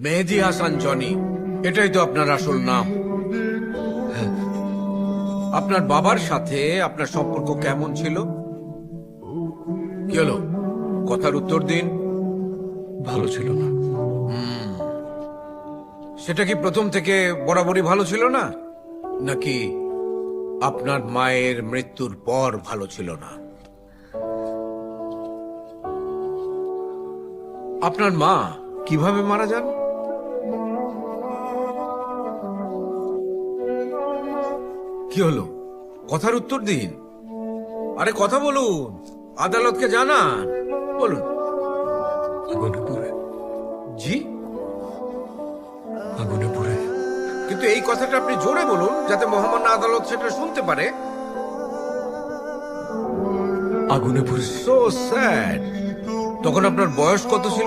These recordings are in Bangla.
মেহেদি হাসান জনি এটাই তো আপনার আসল নাম। আপনার বাবার সাথে আপনার সম্পর্ক কেমন ছিল? কি হলো? কথার উত্তর দিন। ভালো ছিল না। সেটা কি প্রথম থেকে বরাবরই ভালো ছিল না? নাকি আপনার মায়ের মৃত্যুর পর ভালো ছিল না? আপনার মা কীভাবে মারা যান? কি হলো? কথার উত্তর দিন। আরে কথা বলুন আদালতকে জানান। বলুন। আগুনে জি? আগুনে কিন্তু এই কথাটা আপনি জোরে বলুন যাতে মহামান্য আদালত সেটা শুনতে পারে। আগুনে সো স্যাড তখন আপনার বয়স কত ছিল?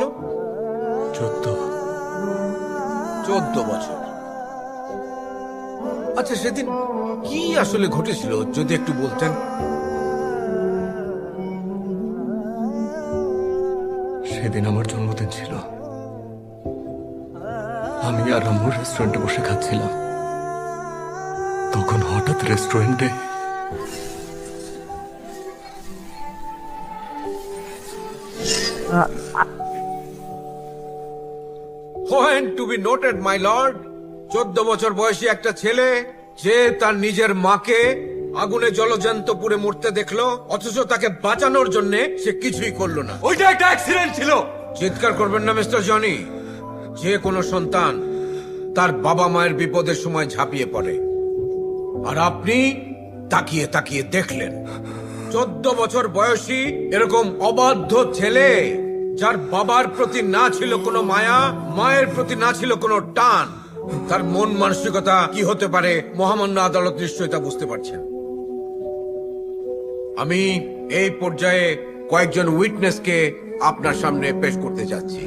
চোদ্দ। চোদ্দ বছর। আচ্ছা সেদিন কি আসলে ঘটেছিল যদি একটু বলতেন? সেদিন আমার জন্মদিন ছিল। আমি আর আম্মু রেস্টুরেন্টে বসে খাচ্ছিলাম। তখন হঠাৎ রেস্টুরেন্টে point to be noted my lord চোদ্দ বছর বয়সী একটা ছেলে যে তার নিজের মাকে আগুনে জলজান্ত পুড়ে মরতে দেখল অথচ তাকে বাঁচানোর জন্য সে কিছুই করল না। ওইটা একটা অ্যাক্সিডেন্ট ছিল। চিৎকার করবেন না মিস্টার জনি। যে কোনো সন্তান তার বাবা মায়ের বিপদের সময় ঝাঁপিয়ে পড়ে। আর আপনি তাকিয়ে তাকিয়ে দেখলেন। চোদ্দ বছর বয়সী এরকম অবাধ্য ছেলে যার বাবার প্রতি না ছিল কোনো মায়া মায়ের প্রতি না ছিল কোনো টান তার মন মানসিকতা কি হতে পারে, মহামান্য আদালত নিশ্চয়ই তা বুঝতে পারছেন। আমি এই পর্যায়ে কয়েকজন উইটনেসকে আপনার সামনে পেশ করতে যাচ্ছি।